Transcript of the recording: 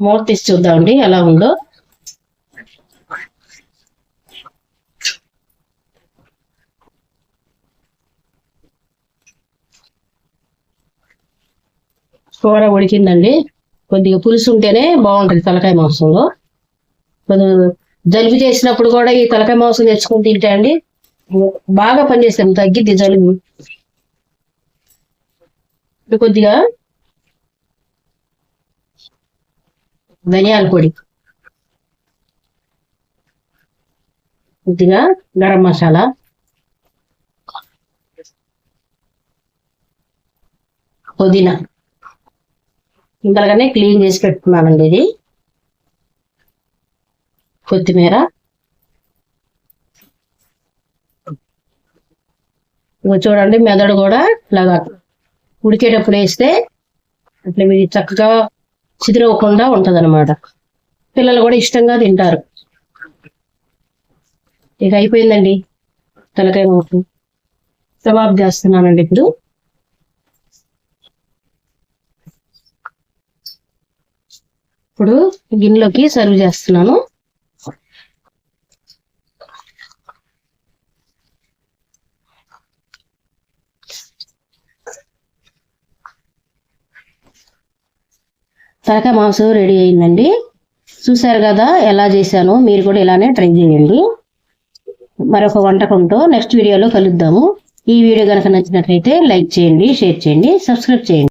మూత తీసి చూద్దామండి ఎలా ఉందో. కూర ఉడికిందండి. కొద్దిగా పులుసు ఉంటేనే బాగుంటుంది తలకాయ మాంసంలో. కొద్దిగా జలుబు చేసినప్పుడు కూడా ఈ తలకాయ మాంసం తెచ్చుకొని తింటే అండి బాగా పనిచేస్తాం తగ్గిద్ది జలుబు. కొద్దిగా ధనియాల పొడి. కొద్దిగా గరం మసాలా. పుదీనా. ఇంతలాగానే క్లీన్ చేసి పెట్టుకున్నానండి ఇది. కొత్తిమీర. చూడండి మెదడు కూడా ఇలాగా ఉడికేటప్పుడు వేస్తే అట్లా మీరు చక్కగా చిదిరవకుండా ఉంటదన్నమాట. పిల్లలు కూడా ఇష్టంగా తింటారు. ఇక అయిపోయిందండి. తలకాయ మూపు కబాబ్ చేస్తున్నానండి ఇప్పుడు. ఇప్పుడు గిన్నెలోకి సర్వ్ చేస్తున్నాను. తలకాయ మాంసం రెడీ అయిందండి. చూసారు కదా ఎలా చేశానో మీరు కూడా ఇలానే ట్రై చేయండి. మరొక వంటకంతో నెక్స్ట్ వీడియోలో కలుద్దాము. ఈ వీడియో కనుక నచ్చినట్లయితే లైక్ చేయండి షేర్ చేయండి సబ్స్క్రైబ్ చేయండి.